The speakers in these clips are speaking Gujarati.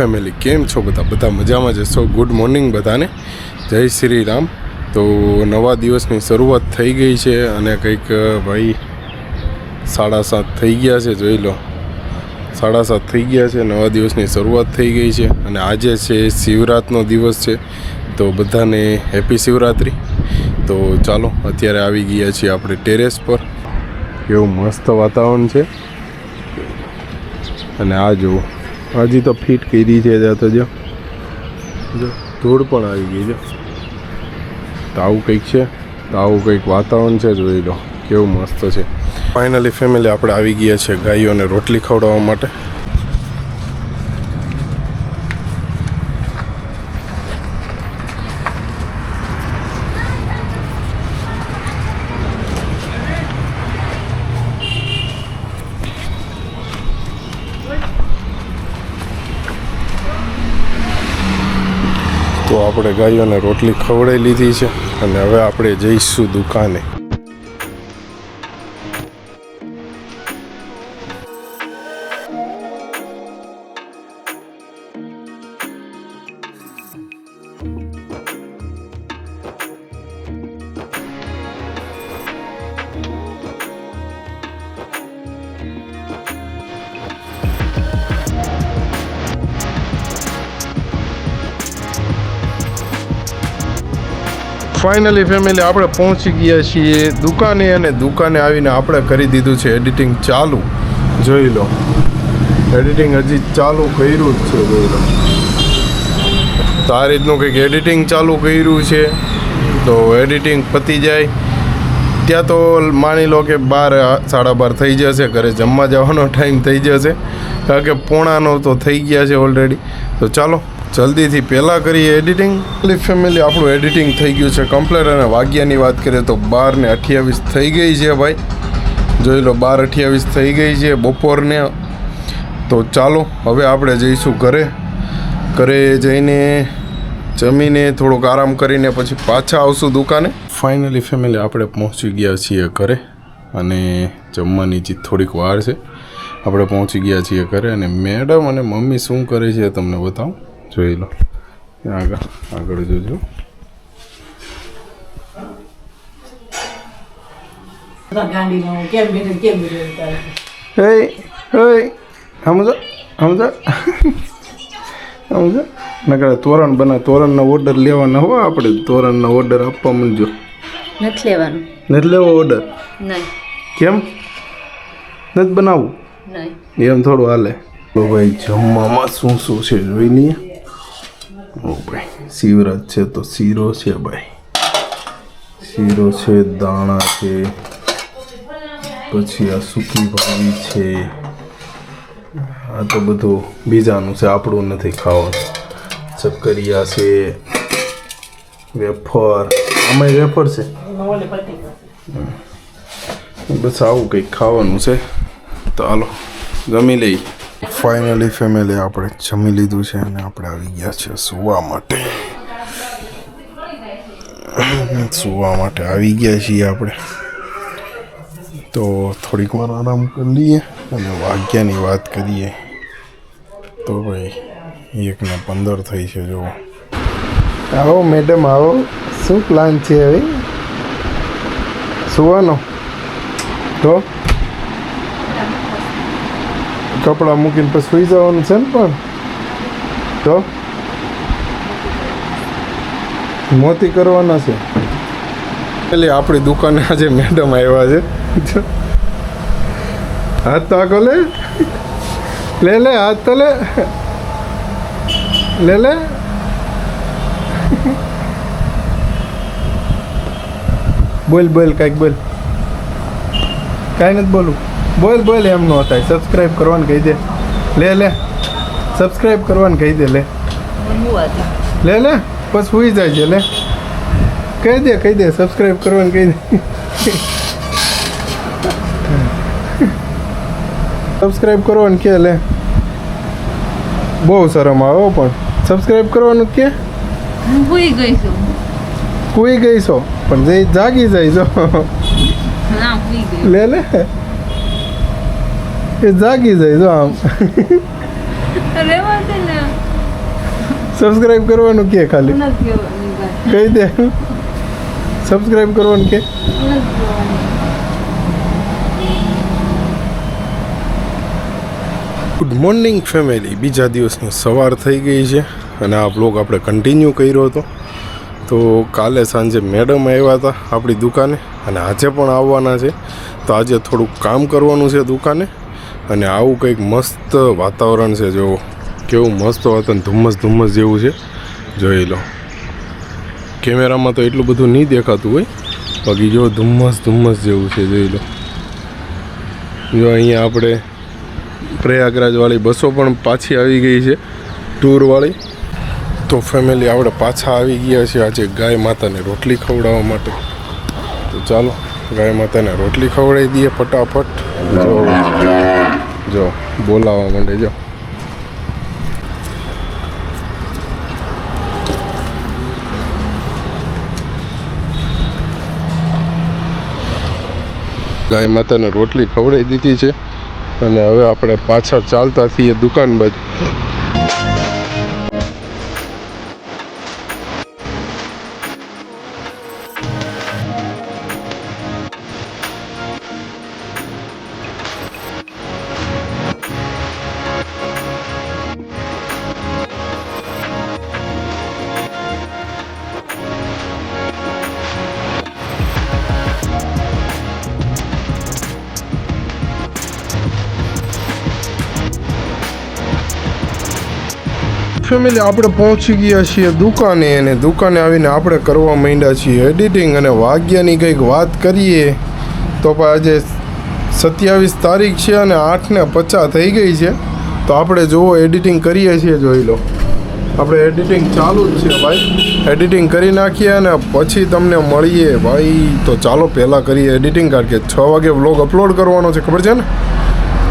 ફેમિલી કેમ છો બધા? બધા મજામાં જશો ગુડ મોર્નિંગ બધાને. જય શ્રી રામ. તો નવા દિવસની શરૂઆત થઈ ગઈ છે અને કંઈક ભાઈ સાડા સાત થઈ ગયા છે, જોઈ લો. સાડા સાત થઈ ગયા છે, નવા દિવસની શરૂઆત થઈ ગઈ છે અને આજે છે શિવરાતનો દિવસ છે. તો બધાને હેપી શિવરાત્રિ. તો ચાલો, અત્યારે આવી ગયા છીએ આપણે ટેરેસ પર. કેવું મસ્ત વાતાવરણ છે. અને આ જુઓ. હજી તો ફિટ કરી છે ત્યાં તો જો. ધૂળ પણ આવી ગઈ છે તો કંઈક છે, તો કંઈક વાતાવરણ છે, જોઈ લો. કેવું મસ્ત છે. ફાઇનલી ફેમિલી આપણે આવી ગયા છે ગાયોને રોટલી ખવડાવવા માટે. તો આપણે ગાયોને રોટલી ખવડાવી લીધી છે અને હવે આપણે જઈશું દુકાને. ફાઇનલી ફેમિલી આપણે પહોંચી ગયા છીએ દુકાને અને દુકાને આવીને આપણે કરી દીધું છે એડિટિંગ ચાલુ. જોઈ લો. એડિટિંગ હજી ચાલુ કર્યું જ છે, જોઈ લો. તો આ રીતનું કંઈક એડિટિંગ ચાલુ કર્યું છે. તો એડિટિંગ પતી જાય. ત્યાં તો માની લો કે બાર સાડા બાર થઈ જશે, ઘરે જમવા જવાનો ટાઈમ થઈ જશે. કારણ કે પોણાનો તો થઈ ગયા છે ઓલરેડી તો ચાલો, જલ્દીથી પહેલાં કરીએ એડિટિંગ ફેમિલી આપણું એડિટિંગ થઈ ગયું છે કમ્પ્લેટ અને વાગ્યાની વાત કરીએ તો બાર ને અઠ્યાવીસ થઈ ગઈ છે ભાઈ. જોઈ લો, બાર અઠ્યાવીસ થઈ ગઈ છે બપોરને. તો ચાલો, હવે આપણે જઈશું ઘરે. ઘરે જઈને જમીને થોડોક આરામ કરીને પછી પાછા આવશું દુકાને. ફાઇનલી ફેમિલી આપણે પહોંચી ગયા છીએ ઘરે અને જમવાની જે થોડીક વાર છે. આપણે પહોંચી ગયા છીએ ઘરે અને મેડમ અને મમ્મી શું કરે છે તમને બતાવું? જોઈ લો. આગળ આગળ જોજો. ગાંડીમાં કેમ કેમ સમજો? સમજો? સમજો નકર તોરણ બના તોરણનો ઓર્ડર લેવાના હો આપણે તોરણનો ઓર્ડર આપવા માંડજો. નથી લેવાનો. નથી લેવો ઓર્ડર નહીં. કેમ? નથી બનાવવું? નહીં. એમ થોડું હાલે. તો ભાઈ જમવામાં શું શું છે જોઈ લઈએ. ઓ ભાઈ શિવરાજ છે તો શીરો છે ભાઈ. શીરો છે દાણા છે પછી આ સૂકી ભાજી છે. આ તો બધું બીજાનું છે, આપણું નથી ખાવાનું. ચક્કરિયા છે, વેફર. આમાં વેફર છે? બસ આવું કંઈક ખાવાનું છે. તો હાલો, જમી લઈ ફાઇનલી ફેમિલી આપણે જમી લીધું છે અને આપણે આવી ગયા છે સુવા માટે. સુવા માટે આવી ગયા છીએ આપણે. તો થોડીક વાર આરામ કરી લઈએ અને વાગ્યાની વાત કરીએ. તો ભાઈ એકને પંદર થઈ છે જુઓ. આવો મેડમ આવો. શું પ્લાન છે હવે? સુવાનો? તો? કપડાં મૂકીને પછી સુઈ જવાનું છે ને પણ? તો? મોતી કરવાના છે. એટલે આપણી દુકાને આજે મેડમ આવ્યા છે. હાથ તો આખો લે. લે લે, હાથ તો લે. લે લે. બોલ બોલ, કાંઈક બોલ. કાંઈ નથી બોલું. બોલ બોલ એમ ન થાય. સબસ્ક્રાઈબ કરવાનું કહી દે. લે લે. સબસ્ક્રાઈબ કરવાનું કહી દે, લે. લે લે. બસ સુઈ જાય છે, લે. કહી દે કહી દે. સબસ્ક્રાઈબ કરવાનું કહી દે. સબસ્ક્રાઈબ કરવાનું કે લે? બહુ શરમ આવે પણ. સબસ્ક્રાઈબ કરવાનું કે? કોઈ ભૂઈ ગઈ છું. કુઈ ગઈ છો? પણ જઈ જાગી જાય જો ગઈ લે લે. એ જાગી જાય જો આમ. સબસ્ક્રાઇબ કરવાનું કે ખાલી? કહી દે. સબસ્ક્રાઇબ કરવાનું કે નથી કહેવાની. ગુડ મોર્નિંગ ફેમિલી બીજા દિવસની સવાર થઈ ગઈ છે અને આ બ્લોગ આપણે કન્ટિન્યુ કર્યો હતો. તો કાલે સાંજે મેડમ આવ્યા હતા આપણી દુકાને અને આજે પણ આવવાના છે. તો આજે થોડુંક કામ કરવાનું છે દુકાને અને આવું કંઈક મસ્ત વાતાવરણ છે જો. કેવું મસ્ત વાતાવરણ, ધુમ્મસ ધુમ્મસ જેવું છે. જોઈ લો. કેમેરામાં તો એટલું બધું નહીં દેખાતું હોય. બાકી જો ધુમ્મસ ધુમ્મસ જેવું છે, જોઈ લો. જો અહીંયા આપણે પ્રયાગરાજવાળી બસો પણ પાછી આવી ગઈ છે. ટૂરવાળી. તો ફેમિલી આપણે પાછા આવી ગયા છે આજે ગાય માતાને રોટલી ખવડાવવા માટે. તો ચાલો, ગાય માતાને રોટલી ખવડાવી દઈએ ફટાફટ. જો જો બોલાવવા માંડે, જો. ગાય માતાને રોટલી ખવડાવી દીધી છે. અને હવે આપણે પાછા ચાલતા થઈએ દુકાન બાજુ ફેમિલી, આપણે પહોંચી ગયા છીએ દુકાને અને દુકાને આવીને આપણે કરવા માંડ્યા છીએ એડિટિંગ અને વાગ્યાની કંઈક વાત કરીએ. તો પણ આજે સત્યાવીસ તારીખ છે અને આઠને પચાસ થઈ ગઈ છે. તો આપણે જુઓ એડિટિંગ કરીએ છીએ, જોઈ લો. આપણે એડિટિંગ ચાલુ જ છે ભાઈ. એડિટિંગ કરી નાખીએ અને પછી તમને મળીએ. ભાઈ, તો ચાલો પહેલાં કરીએ એડિટિંગ, કારણ કે છ વાગે વ્લોગ અપલોડ કરવાનો છે, ખબર છે ને?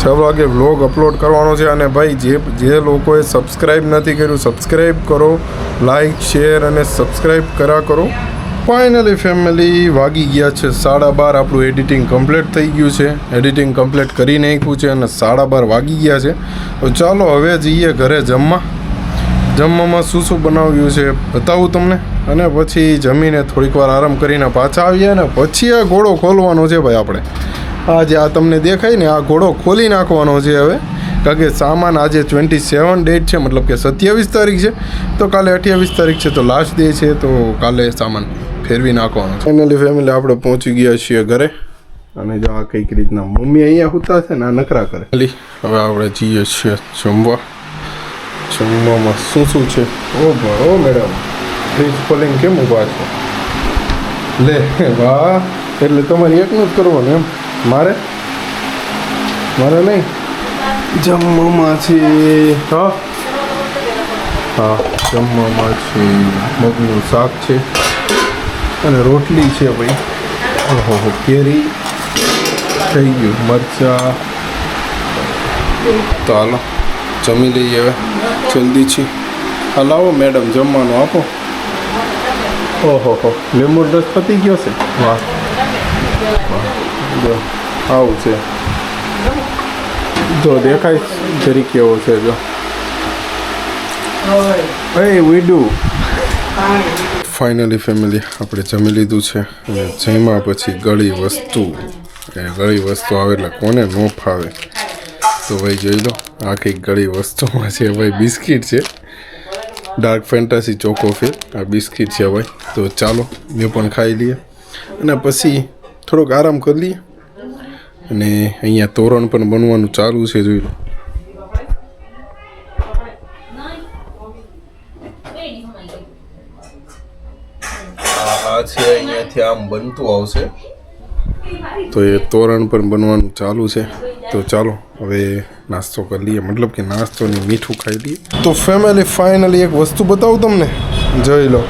છ વાગે વ્લોગ અપલોડ કરવાનો છે અને ભાઈ જે જે લોકોએ સબસ્ક્રાઈબ નથી કર્યું સબસ્ક્રાઈબ કરો લાઈક શેર અને સબસ્ક્રાઈબ કરા કરો. ફાઇનલી ફેમિલી વાગી ગયા છે સાડા બાર. આપણું એડિટિંગ કમ્પ્લીટ થઈ ગયું છે. એડિટિંગ કમ્પ્લીટ કરી નાખ્યું છે અને સાડા બાર વાગી ગયા છે. તો ચાલો હવે જઈએ ઘરે જમવા. જમવામાં શું શું બનાવ્યું છે બતાવું તમને. અને પછી જમીને થોડીક વાર આરામ કરીને પાછા આવીએ ને પછી આ ઘોડો ખોલવાનો છે ભાઈ આપણે. આ જે આ તમને દેખાય ને, આ ઘોડો ખોલી નાખવાનો છે હવે. કારણ કે સામાન આજે ટ્વેન્ટી સેવન ડેટ છે, મતલબ કે સત્યાવીસ તારીખ છે. તો કાલે અઠ્યાવીસ તારીખ છે, તો લાસ્ટ ડે છે, તો કાલે સામાન ફેરવી નાખવાનો ફાઇનલી ફેમિલી આપણે પહોંચી ગયા છીએ ઘરે. અને જો આ કંઈક રીતના મમ્મી અહીંયા હુતા છે ને, આ નખરા કરે. હવે આપણે જઈએ છીએ જમવા. જમવામાં શું શું છે? ઓ ભરો મેડમ ફ્રીજ ખોલીને કેમ ઊભા છો? લે, વાહ. એટલે તમારે એકનું જ કરવાનું એમ? મારે? મારે નહીં? જમવામાં છે હા? હા જમવામાં છે મગનું શાક છે અને રોટલી છે ભાઈ. ઓહો હો કેરી થઈ ગયું મરચા. તો હાલો જમી લઈએ હવે જલ્દી છે. હલાવો મેડમ જમવાનું આપો. ઓહો હો લીંબુ રસ પતી ગયો છે? વાહ. જો આવું છે. જો દેખાય જરી કેવો છે જો. એ વીડુ ફાઇનલી ફેમિલી આપણે જમી લીધું છે. અને જમ્યા પછી ગળી વસ્તુ. એ ગળી વસ્તુ આવે એટલે કોને ન ફાવે. તો ભાઈ જોઈ લો આ કંઈક ગળી વસ્તુમાં છે ભાઈ બિસ્કિટ છે. ડાર્ક ફેન્ટાસી ચોકોફી આ બિસ્કિટ છે ભાઈ. તો ચાલો મેં પણ ખાઈ લઈએ. અને પછી થોડોક આરામ કરી લઈએ. અને અહીંયા તોરણ પણ બનવાનું ચાલુ છે, જોઈ લો. આ છે અહીંયાથી આમ બનતું આવશે. તો એ તોરણ પણ બનવાનું ચાલુ છે. તો ચાલો, હવે નાસ્તો કરી લઈએ. મતલબ કે નાસ્તો ને મીઠું ખાઈ લઈએ. તો ફેમિલી ફાઇનલી એક વસ્તુ બતાવું તમને. જોઈ લો.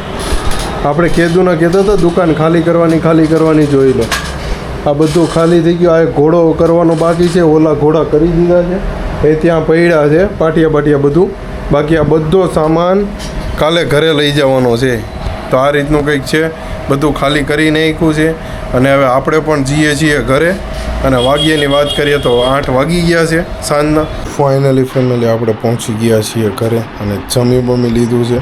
આપણે કીધું ના કહેતા હતા, દુકાન ખાલી કરવાની ખાલી કરવાની, જોઈ લો. આ બધું ખાલી થઈ ગયું. આ ઘોડો કરવાનો બાકી છે. ઓલા ઘોડા કરી દીધા છે. એ ત્યાં પડ્યા છે. પાટિયા પાટિયા બધું. બાકી આ બધો સામાન કાલે ઘરે લઈ જવાનો છે. તો આ રીતનું કંઈક છે. બધું ખાલી કરી નાખ્યું છે. અને હવે આપણે પણ જઈએ છીએ ઘરે. અને વાગ્યાની વાત કરીએ તો આઠ વાગી ગયા છે સાંજના. ફાઇનલી ફેમિલી આપણે પહોંચી ગયા છીએ ઘરે અને જમી બમી લીધું છે.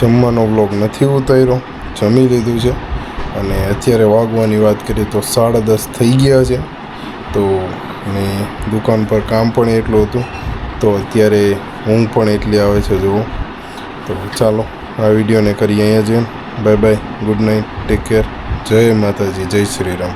જમવાનો વ્લોગ નથી ઉતાર્યો. જમી લીધું છે. અને અત્યારે વાગવાની વાત કરીએ તો સાડા દસ થઈ ગયા છે. તો અને દુકાન પર કામ પણ એટલું હતું, તો અત્યારે ઊંઘ પણ એટલી આવે છે જુઓ. તો ચાલો, આ વિડીયોને કરીએ અહીંયા જેમ bye bye, good night, take care. જય માતાજી, જય શ્રી રામ.